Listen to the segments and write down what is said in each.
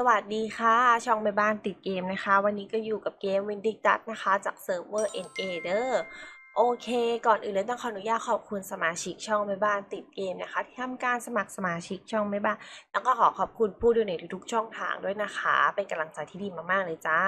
สวัสดีค่ะ ช่องแม่บ้านติดเกมนะคะ วันนี้ก็อยู่กับเกม w i n d i c t u t นะคะ จากเซิร์ฟเวอร์ NA เด้อโอเค ก่อนอื่นเลยต้องขออนุญาตขอบคุณสมาชิกช่องแม่บ้านติดเกมนะคะ ที่ทำการสมัครสมาชิกช่องแม่บ้าน แล้วก็ขอขอบคุณผู้ดูในทุกๆช่องทางด้วยนะคะ เป็นกำลังใจที่ดีมากๆเลยจ้า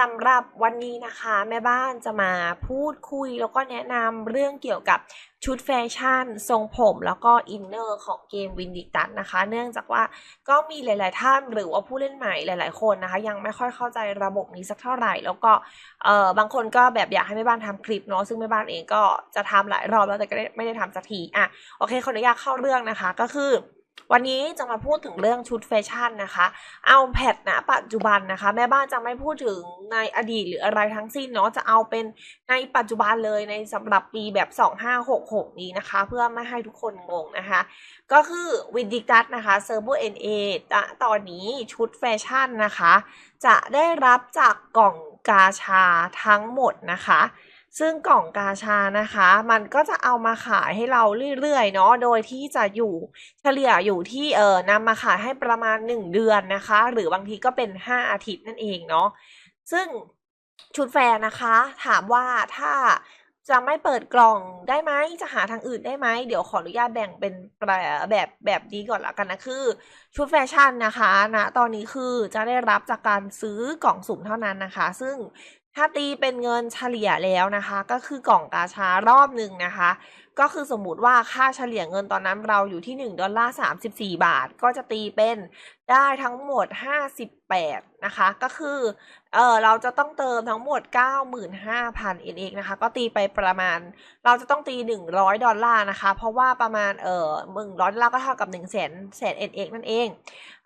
สำหรับวันนี้นะคะ แม่บ้านจะมาพูดคุยแล้วก็แนะนำเรื่องเกี่ยวกับชุดแฟชั่น ทรงผมแล้วก็อินเนอร์ของเกมวินดิตัสนะคะ เนื่องจากว่าก็มีหลาย ๆ ท่านหรือว่าผู้เล่นใหม่หลาย ๆ คนนะคะ ยังไม่ค่อยเข้าใจระบบนี้สักเท่าไหร่ แล้วก็เออบางคนก็แบบอยากให้แม่บ้านทำคลิปเนาะซึ่งแม่บ้านเองก็จะทำหลายรอบแล้วแต่ก็ไม่ได้ทำสักทีอะโอเคขออนุญาตเข้าเรื่องนะคะก็คือ วันนี้จะมาพูดถึงเรื่องชุดแฟชั่นนะคะ เอาแพทนะปัจจุบันนะคะ แม่บ้านจะไม่พูดถึงในอดีตหรืออะไรทั้งสิ้นเนาะจะเอาเป็นในปัจจุบันเลยในสำหรับปีแบบ 2566 นี้นะคะ เพื่อไม่ให้ทุกคนงงนะคะ ก็คือวินดิกัสนะคะเซอร์โบเอ็นเอตอนนี้ชุดแฟชั่นนะคะ จะได้รับจากกล่องกาชาทั้งหมดนะคะ ซึ่งกล่องกาชานะคะ มันก็จะเอามาขายให้เราเรื่อยๆเนาะโดยที่จะอยู่เฉลี่ยอยู่ที่เออนำมาขายให้ประมาณ 1 เดือนนะคะ หรือบางทีก็เป็น 5 อาทิตย์นั่นเองเนาะซึ่งชุดแฟร์นะคะ ถามว่าถ้าจะไม่เปิดกล่องได้ไหมจะหาทางอื่นได้ไหม เดี๋ยวขออนุญาตแบ่งเป็นแบบแบบนี้ก่อนละกันนะ คือ ชุดแฟชั่นนะคะนะตอนนี้คือจะได้รับจากการซื้อกล่องสุ่มเท่านั้นนะคะ ซึ่ง ถ้าตีเป็นเงินเฉลี่ยแล้วนะคะ ก็คือกล่องกาชารอบหนึ่งนะคะ ก็คือสมมติว่าค่าเฉลี่ยเงินตอนนั้นเราอยู่ที่ 1 ดอลลาร์34 บาท ก็จะตีเป็นได้ทั้งหมด 58 นะคะ ก็คือเออเราจะต้องเติมทั้งหมด 95,000 NX นะคะ ก็ตีไปประมาณ เราจะต้องตี 100 ดอลลาร์นะคะ เพราะว่าประมาณเออ100ดอลลาร์ก็เท่ากับ1 0 0 0 0แสนแสน NX นั่นเอง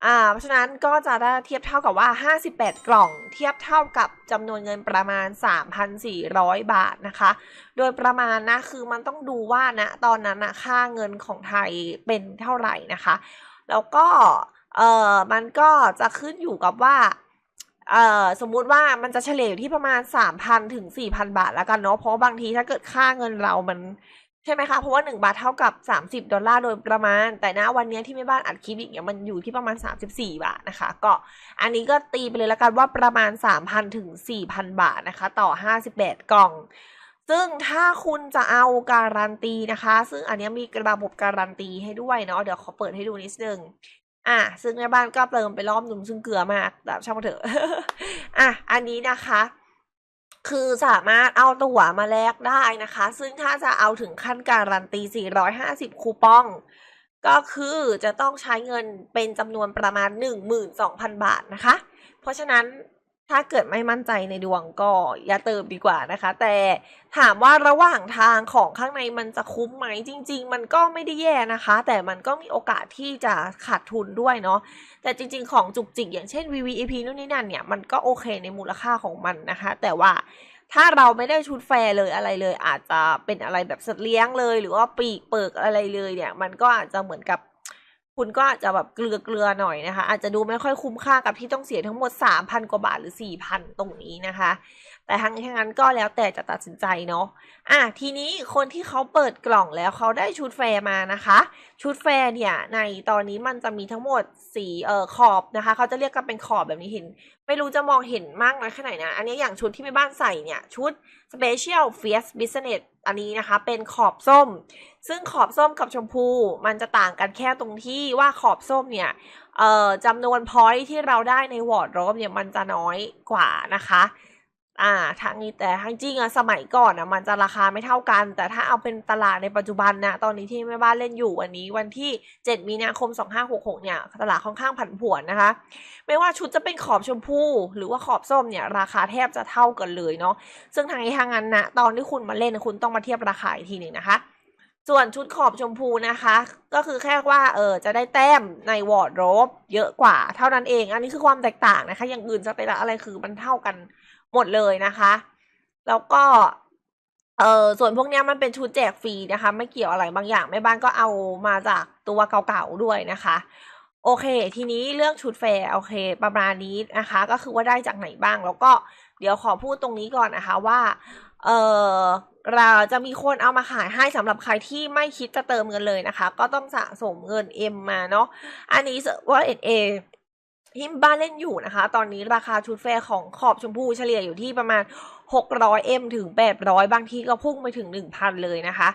อ่าเพราะฉะนั้นก็จะได้เทียบเท่ากับว่า 58 กล่อง เทียบเท่ากับจำนวนเงินประมาณ 3,400 บาทนะคะ โดยประมาณนะคือมันต้องดูว่านะตอนนั้นนะค่าเงินของไทยเป็นเท่าไหร่นะคะ แล้วก็เออมันก็จะขึ้นอยู่กับว่าเออสมมุติว่ามันจะเฉลี่ยอยู่ที่ประมาณ3,000ถึง4,000บาทแล้วกันเนาะเพราะบางทีถ้าเกิดค่าเงินเรามันใช่ไหมคะเพราะว่า1บาทเท่ากับ30ดอลลาร์โดยประมาณ แต่นะวันนี้ที่แม่บ้านอัดคลิปอย่างเงี้ยมันอยู่ที่ประมาณ34บสี่บาทนะคะ ก็อันนี้ก็ตีไปเลยแล้วกันว่าประมาณ3,000ถึง4,000บาทนะคะ ต่อ58กล่อง ซึ่งถ้าคุณจะเอาการันตีนะคะ ซึ่งอันนี้มีกระบบการันตีให้ด้วยเนาะเดี๋ยวขอเปิดให้ดูนิดนึงอะซึ่งแม่บ้านก็เติมไปรอบหนึ่งซึ่งเกลือมากแบบช่างมันเถอะอะอันนี้นะคะ คือสามารถเอาตั๋วมาแลกได้นะคะ ซึ่งถ้าจะเอาถึงขั้นการันตี 450 คูปอง ก็คือจะต้องใช้เงินเป็นจำนวนประมาณ 12,000 บาทนะคะ เพราะฉะนั้น ถ้าเกิดไม่มั่นใจในดวงก็อย่าเติมดีกว่านะคะ แต่ถามว่าระหว่างทางของข้างในมันจะคุ้มไหมจริง ๆ มันก็ไม่ได้แย่นะคะ แต่มันก็มีโอกาสที่จะขาดทุนด้วยเนาะแต่จริง ๆ ของจุกจิกอย่างเช่น VVIP นู่นนี่นั่นเนี่ยมันก็โอเคในมูลค่าของมันนะคะ แต่ว่าถ้าเราไม่ได้ชุดแฟร์เลยอะไรเลย อาจจะเป็นอะไรแบบสัตว์เลี้ยงเลย หรือว่าปีกเปิกอะไรเลยเนี่ย มันก็อาจจะเหมือนกับ คุณก็อาจจะแบบเกลือเกลือหน่อยนะคะ อาจจะดูไม่ค่อยคุ้มค่ากับที่ต้องเสียทั้งหมด 3,000 กว่าบาทหรือ 4,000 ตรงนี้นะคะ แต่ทั้งนี้ทั้งนั้นก็แล้วแต่จะตัดสินใจเนาะอะทีนี้คนที่เขาเปิดกล่องแล้วเขาได้ชุดแฟร์มานะคะ ชุดแฟร์เนี่ยในตอนนี้มันจะมีทั้งหมดสีเอ่อขอบนะคะ เขาจะเรียกกันเป็นขอบแบบนี้เห็น ไม่รู้จะมองเห็นมากน้อยแค่ไหนนะ อันนี้อย่างชุดที่แม่บ้านใส่เนี่ย ชุด Special Fierce Business อันนี้นะคะเป็นขอบส้ม ซึ่งขอบส้มกับชมพูมันจะต่างกันแค่ตรงที่ว่าขอบส้มเนี่ยเอ่อจำนวนพอยที่เราได้ในวอร์ดโรบเนี่ยมันจะน้อยกว่านะคะ อ่าทางนี้แต่ทางจริงอะสมัยก่อนอะมันจะราคาไม่เท่ากัน แต่ถ้าเอาเป็นตลาดในปัจจุบันนะตอนนี้ที่แม่บ้านเล่นอยู่วันนี้วันที่ 7 มีนาคม 2566 เนี่ยตลาดค่อนข้างผันผวนนะคะ ไม่ว่าชุดจะเป็นขอบชมพู หรือว่าขอบส้มเนี่ยราคาแทบจะเท่ากันเลยเนาะซึ่งทางนี้ทางนั้นนะตอนที่คุณมาเล่นคุณต้องมาเทียบราคาอีกทีหนึ่งนะคะ ส่วนชุดขอบชมพูนะคะ ก็คือแค่ว่าเออจะได้แต้มในวอร์ดโรบเยอะกว่าเท่านั้นเอง อันนี้คือความแตกต่างนะคะ อย่างอื่นสเตตัสอะไรคือมันเท่ากัน หมดเลยนะคะ แล้วก็เออส่วนพวกนี้มันเป็นชุดแจกฟรีนะคะ ไม่เกี่ยวอะไรบางอย่างแม่บ้านก็เอามาจากตัวเก่าๆด้วยนะคะ โอเค ทีนี้เรื่องชุดแฟร์โอเค ประมาณนี้นะคะ ก็คือว่าได้จากไหนบ้าง แล้วก็เดี๋ยวขอพูดตรงนี้ก่อนนะคะว่าเออเราจะมีคนเอามาขายให้สำหรับใครที่ไม่คิดจะเติมเงินเลยนะคะ ก็ต้องสะสมเงิน M มาเนาะอันนี้ว่า NA ที่บ้านเล่นอยู่นะคะ ตอนนี้ราคาชุดแฟร์ของขอบชมพูเฉลี่ยอยู่ที่ประมาณ 600M ถึง 800 บางทีก็พุ่งไปถึง 1,000 เลยนะคะ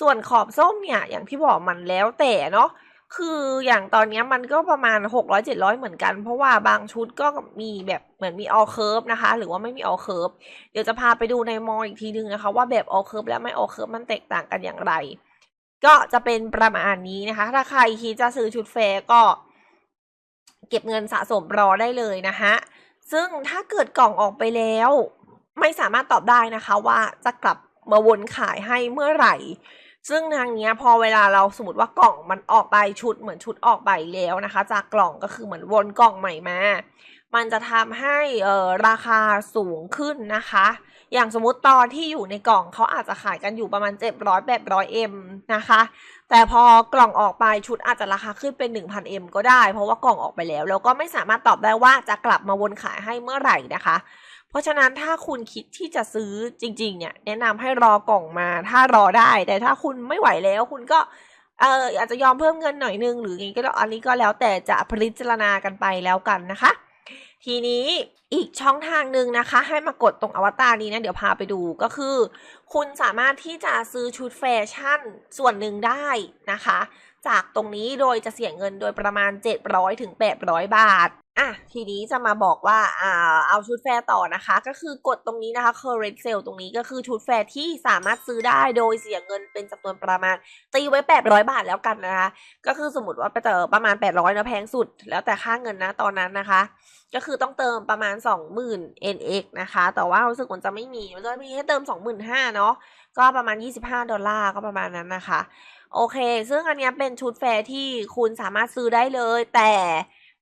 ส่วนขอบส้มเนี่ย อย่างที่บอกมันแล้วแต่เนาะคืออย่างตอนนี้มันก็ประมาณ 600 700 เหมือนกัน เพราะว่าบางชุดก็มีแบบเหมือนมี all curve นะคะ หรือว่าไม่มี all curve เดี๋ยวจะพาไปดูในมออีกทีนึงนะคะ ว่าแบบ all curve และไม่ all curve มันแตกต่างกันอย่างไร ก็จะเป็นประมาณนี้นะคะ ถ้าใครคิดจะซื้อชุดแฟร์ก็ เก็บเงินสะสมรอได้เลยนะคะซึ่งถ้าเกิดกล่องออกไปแล้ว ไม่สามารถตอบได้นะคะว่าจะกลับมาวนขายให้เมื่อไหร่ ซึ่งทางนี้พอเวลาเราสมมติว่ากล่องมันออกไปชุดเหมือนชุดออกไปแล้วนะคะ จากกล่องก็คือเหมือนวนกล่องใหม่มา มันจะทำให้เออราคาสูงขึ้นนะคะ อย่างสมมติตอนที่อยู่ในกล่องเขาอาจจะขายกันอยู่ประมาณ 700 800 M นะคะ แต่พอกล่องออกไปชุดอาจจะราคาขึ้นเป็น 1,000 M ก็ได้ เพราะว่ากล่องออกไปแล้ว แล้วก็ไม่สามารถตอบได้ว่าจะกลับมาวนขายให้เมื่อไหร่นะคะ เพราะฉะนั้นถ้าคุณคิดที่จะซื้อจริงๆเนี่ยแนะนำให้รอกล่องมาถ้ารอได้ แต่ถ้าคุณไม่ไหวแล้วคุณก็เอออาจจะยอมเพิ่มเงินหน่อยนึงหรืออย่างนี้ก็อันนี้ก็แล้วแต่จะพิจารณากันไปแล้วกันนะคะ ทีนี้อีกช่องทางหนึ่งนะคะ ให้มากดตรงอวตารนี้นะ เดี๋ยวพาไปดูก็คือ คุณสามารถที่จะซื้อชุดแฟชั่นส่วนหนึ่งได้นะคะ จากตรงนี้โดยจะเสียเงินโดยประมาณ 700ถึง800 บาทอะทีนี้จะมาบอกว่าอ่าเอาชุดแฟร์ต่อนะคะ ก็คือกดตรงนี้นะคะ current sale ตรงนี้ก็คือชุดแฟร์ที่สามารถซื้อได้โดยเสียเงินเป็นจำนวนประมาณ ตีไว้ 800 บาทแล้วกันนะคะ ก็คือสมมติว่าไปเจอประมาณ 800นะแพงสุด แล้วแต่ค่าเงินนะตอนนั้นนะคะ ก็คือต้องเติมประมาณ 20,000 NX นะคะ แต่ว่ารู้สึกมันจะไม่มีมันจะมีให้เติม 25,000เนาะก็ประมาณ 25 ดอลลาร์ก็ประมาณนั้นนะคะ โอเค ซึ่งอันเนี้ยเป็นชุดแฟร์ที่คุณสามารถซื้อได้เลย แต่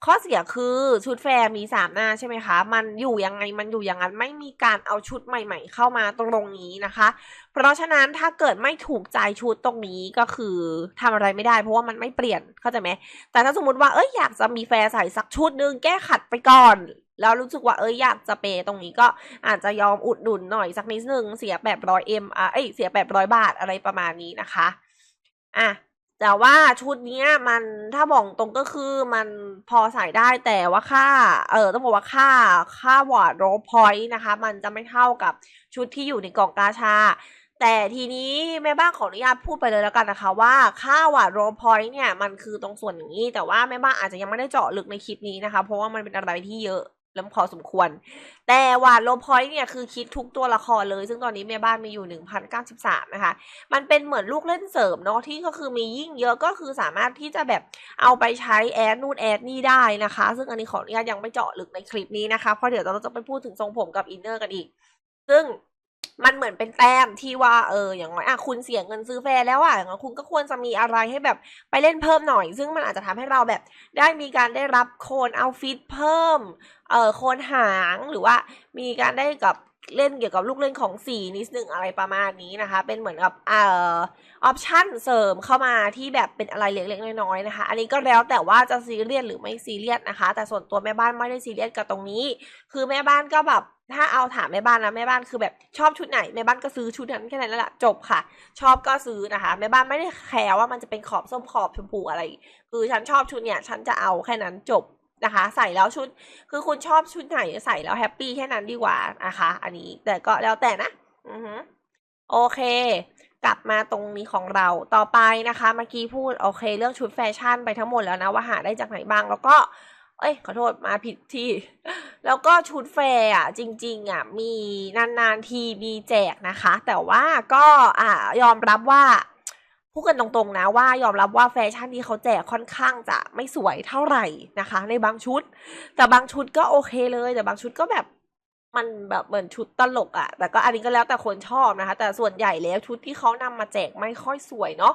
ข้อเสียคือชุดแฟร์มีสามหน้าใช่ไหมคะ มันอยู่ยังไงมันอยู่อย่างนั้นไม่มีการเอาชุดใหม่ ๆ เข้ามาตรงนี้นะคะ เพราะฉะนั้นถ้าเกิดไม่ถูกใจชุดตรงนี้ก็คือทำอะไรไม่ได้ เพราะว่ามันไม่เปลี่ยนเข้าใจไหมแต่ถ้าสมมติว่าเอ้ยอยากจะมีแฟร์ใส่สักชุดนึงแก้ขัดไปก่อน แล้วรู้สึกว่าเอ้ยอยากจะเปย์ตรงนี้ก็อาจจะยอมอุดหนุนหน่อยสักนิดนึงเสียแบบร้อยเอ็มอะเอ้ยเสียแบบร้อยบาทอะไรประมาณนี้นะคะ อะแต่ว่าชุดนี้มันถ้าบอกตรงก็คือมันพอใส่ได้แต่ว่าค่า เออต้องบอกว่าค่าค่าวอร์ดโรพอยต์นะคะ มันจะไม่เท่ากับชุดที่อยู่ในกล่องกาชา แต่ทีนี้แม่บ้านขออนุญาตพูดไปเลยแล้วกันนะคะ ว่าค่าวอร์ดโรพอยต์เนี่ยมันคือตรงส่วนอย่างนี้ แต่ว่าแม่บ้านอาจจะยังไม่ได้เจาะลึกในคลิปนี้นะคะ เพราะว่ามันเป็นอะไรที่เยอะ แล้วพอสมควร แต่ว่าโลพอยต์เนี่ยคือคิดทุกตัวละครเลย ซึ่งตอนนี้แม่บ้านมีอยู่ 1,093 นะคะ มันเป็นเหมือนลูกเล่นเสริมเนาะที่ก็คือมียิ่งเยอะก็คือสามารถที่จะแบบเอาไปใช้แอดนู่นแอดนี่ได้นะคะ ซึ่งอันนี้ขออนุญาตยังไม่เจาะลึกในคลิปนี้นะคะ เพราะเดี๋ยวเราจะไปพูดถึงทรงผมกับอินเนอร์กันอีก ซึ่ง มันเหมือนเป็นแต้มที่ว่าเอออย่างน้อยอะคุณเสียเงินซื้อแฟร์แล้วอะอย่างน้อยคุณก็ควรจะมีอะไรให้แบบไปเล่นเพิ่มหน่อย ซึ่งมันอาจจะทำให้เราแบบ ได้มีการได้รับโคนเอาฟิตเพิ่มเออโคนหางหรือว่ามีการได้กับ เล่นเกี่ยวกับลูกเล่นของสีนิดนึงอะไรประมาณนี้นะคะ เป็นเหมือนกับเอ่อออปชั่นเสริมเข้ามาที่แบบเป็นอะไรเล็กๆน้อยๆนะคะ อันนี้ก็แล้วแต่ว่าจะซีเรียสหรือไม่ซีเรียสนะคะ แต่ส่วนตัวแม่บ้านไม่ได้ซีเรียสกับตรงนี้ คือแม่บ้านก็แบบถ้าเอาถามแม่บ้านนะแม่บ้านคือแบบชอบชุดไหนแม่บ้านก็ซื้อชุดนั้นแค่นั้นแหละจบค่ะ ชอบก็ซื้อนะคะ แม่บ้านไม่ได้แคร์ว่ามันจะเป็นขอบส้มขอบชมพูอะไร คือฉันชอบชุดเนี่ยฉันจะเอาแค่นั้นจบ นะคะ ใส่แล้วชุด คือคุณชอบชุดไหนใส่แล้วแฮปปี้แค่นั้นดีกว่านะคะ อันนี้แต่ก็แล้วแต่นะ อือฮึโอเค กลับมาตรงนี้ของเราต่อไปนะคะ เมื่อกี้พูดโอเค เรื่องชุดแฟชั่นไปทั้งหมดแล้วนะ ว่าหาได้จากไหนบ้างแล้วก็ เอ้ย ขอโทษมาผิดที่ แล้วก็ชุดแฟร์อะจริง ๆอะมีนานๆทีมีแจกนะคะ แต่ว่าก็อ่ายอมรับว่า พูดกันตรงๆนะว่ายอมรับว่าแฟชั่นที่เขาแจกค่อนข้างจะไม่สวยเท่าไหร่นะคะ ในบางชุด แต่บางชุดก็โอเคเลย แต่บางชุดก็แบบมันแบบเหมือนชุดตลกอะแต่ก็อันนี้ก็แล้วแต่คนชอบนะคะ แต่ส่วนใหญ่แล้วชุดที่เขานำมาแจกไม่ค่อยสวยเนาะ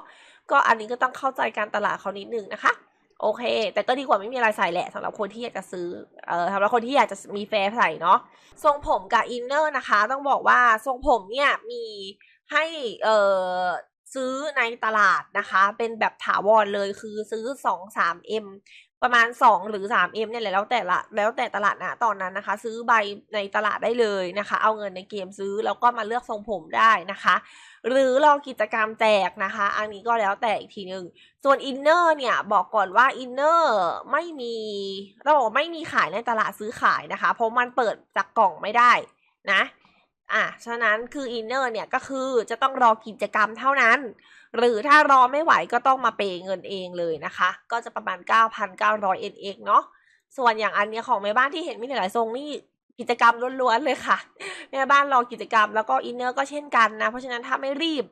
ก็อันนี้ก็ต้องเข้าใจการตลาดเขานิดนึงนะคะ โอเค แต่ก็ดีกว่าไม่มีอะไรใส่แหละสำหรับคนที่อยากจะซื้อเอ่อสำหรับคนที่อยากจะมีแฟร์ใส่เนาะทรงผมกับอินเนอร์นะคะ ต้องบอกว่าทรงผมเนี่ยมีให้เอ่อ ซื้อในตลาดนะคะ เป็นแบบถาวรเลยคือซื้อ2 3 M ประมาณสองหรือสามเอ็มเนี่ยแหละแล้วแต่ละแล้วแต่ตลาดนะตอนนั้นนะคะ ซื้อใบในตลาดได้เลยนะคะ เอาเงินในเกมซื้อแล้วก็มาเลือกทรงผมได้นะคะ หรือรอกิจกรรมแจกนะคะ อันนี้ก็แล้วแต่อีกทีหนึ่งส่วนอินเนอร์เนี่ยบอกก่อนว่าอินเนอร์ไม่มีเราบอกไม่มีขายในตลาดซื้อขายนะคะ เพราะมันเปิดจากกล่องไม่ได้นะ อะฉะนั้นคืออินเนอร์เนี่ยก็คือจะต้องรอกิจกรรมเท่านั้น หรือถ้ารอไม่ไหวก็ต้องมาเปย์เงินเองเลยนะคะ ก็จะประมาณ 9,900 NX เองเนาะส่วนอย่างอันเนี้ยของแม่บ้านที่เห็นมีหลายทรงนี่กิจกรรมล้วนๆเลยค่ะแม่บ้านรอกิจกรรมแล้วก็อินเนอร์ก็เช่นกันนะ เพราะฉะนั้นถ้าไม่รีบ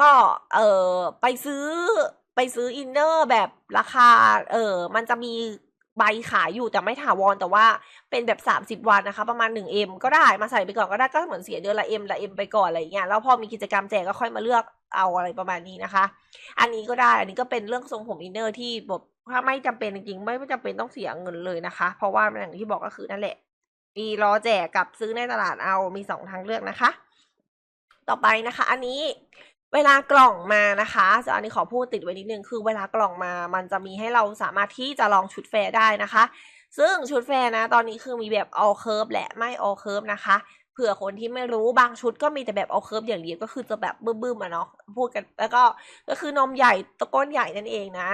ก็เออไปซื้อไปซื้ออินเนอร์แบบราคาเออมันจะมี ใบขายอยู่แต่ไม่ถาวรแต่ว่าเป็นแบบ 30 วันนะคะ ประมาณ 1M ก็ได้มาใส่ไปก่อนก็ได้ก็เหมือนเสียเดือนละ M ละ M ไปก่อนอะไรอย่างเงี้ยแล้วพอมีกิจกรรมแจกก็ค่อยมาเลือกเอาอะไรประมาณนี้นะคะ อันนี้ก็ได้อันนี้ก็เป็นเรื่องทรงผมอินเนอร์ที่แบบถ้าไม่จำเป็นจริงๆไม่ไม่จำเป็นต้องเสียเงินเลยนะคะ เพราะว่าอย่างที่บอกก็คือนั่นแหละ มีรอแจกกับซื้อในตลาดเอามีสองทางเลือกนะคะ ต่อไปนะคะ อันนี้ เวลากล่องมานะคะจะอันนี้ขอพูดติดไว้นิดนึงคือเวลากล่องมา มันจะมีให้เราสามารถที่จะลองชุดแฟร์ได้นะคะ ซึ่งชุดแฟร์นะ ตอนนี้คือมีแบบ all curve และไม่ all curve นะคะเผื่อคนที่ไม่รู้บางชุดก็มีแต่แบบ all curve อย่างเดียวก็คือจะแบบบึ้มๆอะเนาะพูดกันแล้วก็ก็คือนมใหญ่ตะก้นใหญ่นั่นเองนะ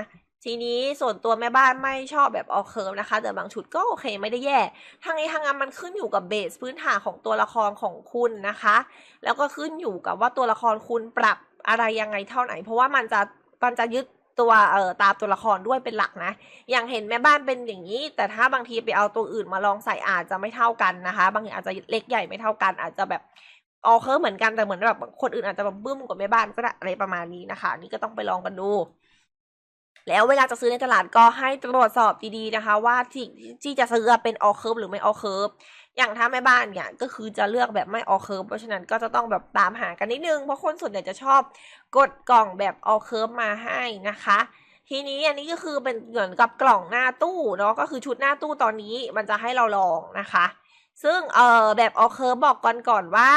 ทีนี้ส่วนตัวแม่บ้านไม่ชอบแบบ all curve นะคะ แต่บางชุดก็โอเคไม่ได้แย่ทางนี้ทางนั้นมันขึ้นอยู่กับเบสพื้นฐานของตัวละครของคุณนะคะ แล้วก็ขึ้นอยู่กับว่าตัวละครคุณปรับอะไรยังไงเท่าไหน เพราะว่ามันจะมันจะยึดตัวเอ่อตามตัวละครด้วยเป็นหลักนะ อย่างเห็นแม่บ้านเป็นอย่างนี้ แต่ถ้าบางทีไปเอาตัวอื่นมาลองใส่อาจจะไม่เท่ากันนะคะ บางทีอาจจะเล็กใหญ่ไม่เท่ากัน อาจจะแบบออเคอร์เหมือนกันแต่เหมือนแบบคนอื่นอาจจะแบบบึ้มกว่าแม่บ้านก็ได้อะไรประมาณนี้นะคะนี่ก็ต้องไปลองกันดู แล้วเวลาจะซื้อในตลาดก็ให้ตรวจสอบดีๆนะคะ ว่าที่ที่จะซื้อเป็นออเคิร์ฟหรือไม่ออเคิร์ฟอย่างถ้าแม่บ้านเนี่ยก็คือจะเลือกแบบไม่ออเคิร์ฟเพราะฉะนั้นก็จะต้องแบบตามหากันนิดนึง เพราะคนส่วนใหญ่จะชอบกดกล่องแบบออเคิร์ฟมาให้นะคะ ทีนี้อันนี้ก็คือเป็นเหมือนกับกล่องหน้าตู้เนาะก็คือชุดหน้าตู้ตอนนี้มันจะให้เราลองนะคะซึ่งเอ่อแบบออเคิร์ฟบอกก่อนก่อนว่า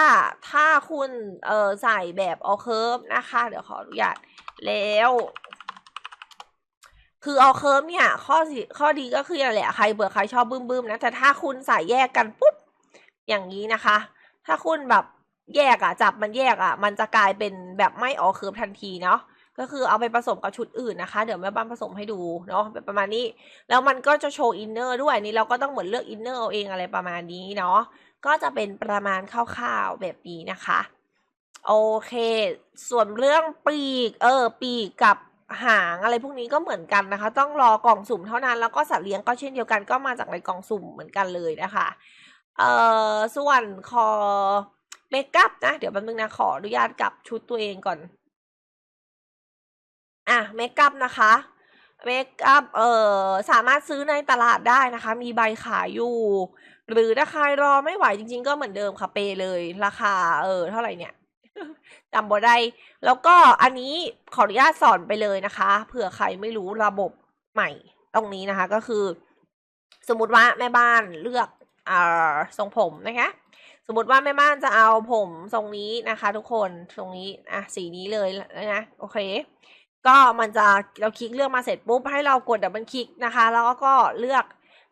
ถ้าคุณเอ่อใส่แบบออเคิร์ฟนะคะ เดี๋ยวขออนุญาตแล้ว คือเออเคิร์ฟเนี่ยข้อข้อดีก็คืออย่างแหละใครเบื่อใครชอบบึ้มๆนะแต่ถ้าคุณใส่แยกกันปุ๊บอย่างนี้นะคะ ถ้าคุณแบบแยกอะจับมันแยกอะมันจะกลายเป็นแบบไม่ออเคิร์ฟทันทีเนาะก็คือเอาไปผสมกับชุดอื่นนะคะ เดี๋ยวแม่บ้านผสมให้ดูเนาะประมาณนี้ แล้วมันก็จะโชว์อินเนอร์ด้วยนี่เราก็ต้องเหมือนเลือกอินเนอร์เอาเองอะไรประมาณนี้เนาะก็จะเป็นประมาณคร่าวๆแบบนี้นะคะ โอเค ส่วนเรื่องปีก เออ ปีกกับ หางอะไรพวกนี้ก็เหมือนกันนะคะ ต้องรอกล่องสุ่มเท่านั้นแล้วก็สัตว์เลี้ยงก็เช่นเดียวกันก็มาจากในกล่องสุ่มเหมือนกันเลยนะคะเอ่อส่วนคอเมคอัพนะ เดี๋ยวแป๊บนึงนะขออนุญาตกับชุดตัวเองก่อน อะเมคอัพนะคะเมคอัพเอ่อสามารถซื้อในตลาดได้นะคะ มีใบขายอยู่ หรือถ้าใครรอไม่ไหวจริง ๆ ก็เหมือนเดิมค่ะเปเลย ราคาเออเท่าไหร่เนี่ย จำบ่ได้ แล้วก็อันนี้ขออนุญาตสอนไปเลยนะคะ เผื่อใครไม่รู้ระบบใหม่ตรงนี้นะคะก็คือ สมมติว่าแม่บ้านเลือกอทรงผมนะคะ สมมติว่าแม่บ้านจะเอาผมทรงนี้นะคะ ทุกคนทรงนี้อะสีนี้เลยนะโอเค ก็มันจะเราคลิกเลือกมาเสร็จปุ๊บให้เรากดดับเบิลคลิกนะคะ แล้วก็เลือก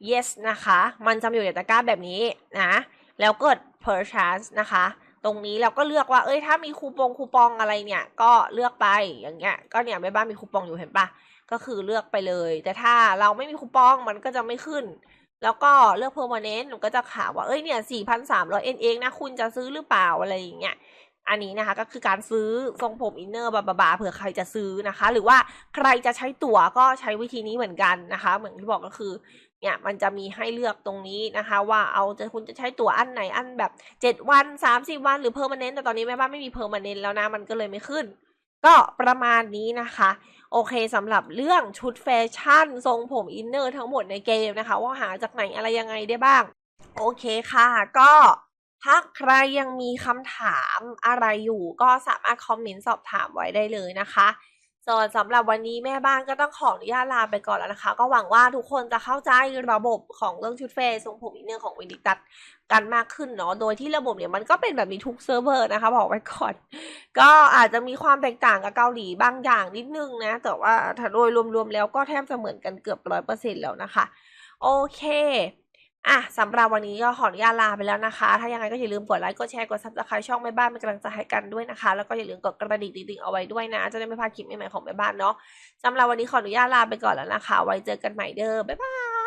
yes นะคะ มันจะอยู่ในตะกร้าแบบนี้นะ แล้วกด purchase นะคะ ตรงนี้เราก็เลือกว่า เอ้ย ถ้ามีคูปองคูปองอะไรเนี่ย ก็เลือกไป อย่างเงี้ย ก็เนี่ยแม่บ้านมีคูปองอยู่เห็นปะก็คือเลือกไปเลย แต่ถ้าเราไม่มีคูปองมันก็จะไม่ขึ้น แล้วก็เลือก permanent มันก็จะถามว่า เอ้ย เนี่ย 4,300 yen เองนะ คุณจะซื้อหรือเปล่าอะไรอย่างเงี้ย อันนี้นะคะก็คือการซื้อทรงผมอินเนอร์บาบาเผื่อใครจะซื้อนะคะ หรือว่าใครจะใช้ตั๋วก็ใช้วิธีนี้เหมือนกันนะคะ เหมือนที่บอกก็คือ เนี่ยมันจะมีให้เลือกตรงนี้นะคะ ว่าเอาจะคุณจะใช้ตั๋วอันไหนอันแบบเจ็ดวันสามสิบวันหรือเพอร์มานเนนต์แต่ตอนนี้แม่บ้านไม่มีเพอร์มานเนนต์แล้วนะมันก็เลยไม่ขึ้น ก็ประมาณนี้นะคะ โอเคสำหรับเรื่องชุดแฟชั่น ทรงผมอินเนอร์ทั้งหมดในเกมนะคะ ว่าหาจากไหนอะไรยังไงได้บ้าง โอเคค่ะ ก็ถ้าใครยังมีคำถามอะไรอยู่ก็สามารถคอมเมนต์สอบถามไว้ได้เลยนะคะ ส่วนสำหรับวันนี้แม่บ้านก็ต้องขออนุญาตลาไปก่อนแล้วนะคะ ก็หวังว่าทุกคนจะเข้าใจระบบของเรื่องชุดเฟยทรงผมอีกเนื่องของวินดิตัดกันมากขึ้นเนาะ โดยที่ระบบเนี่ยมันก็เป็นแบบนี้ทุกเซิร์ฟเวอร์นะคะ บอกไว้ก่อน ก็อาจจะมีความแตกต่างกับเกาหลีบางอย่างนิดนึงนะ แต่ว่าถ้าโดยรวมๆแล้วก็แทบจะเหมือนกันเกือบร้อยเปอร์เซ็นต์แล้วนะคะ โอเค อะสำหรับวันนี้ก็ขออนุญาตลาไปแล้วนะคะ ถ้ายังไงก็อย่าลืมกดไลค์ กดแชร์ กดซับสไครต์ช่องแม่บ้านเป็นกำลังใจให้กันด้วยนะคะ แล้วก็อย่าลืมกดกระดิ่งติ๊งๆเอาไว้ด้วยนะ จะได้ไม่พลาดคลิปใหม่ๆของแม่บ้านเนาะสำหรับวันนี้ขออนุญาตลาไปก่อนแล้วนะคะ ไว้เจอกันใหม่เด้อบ๊ายบาย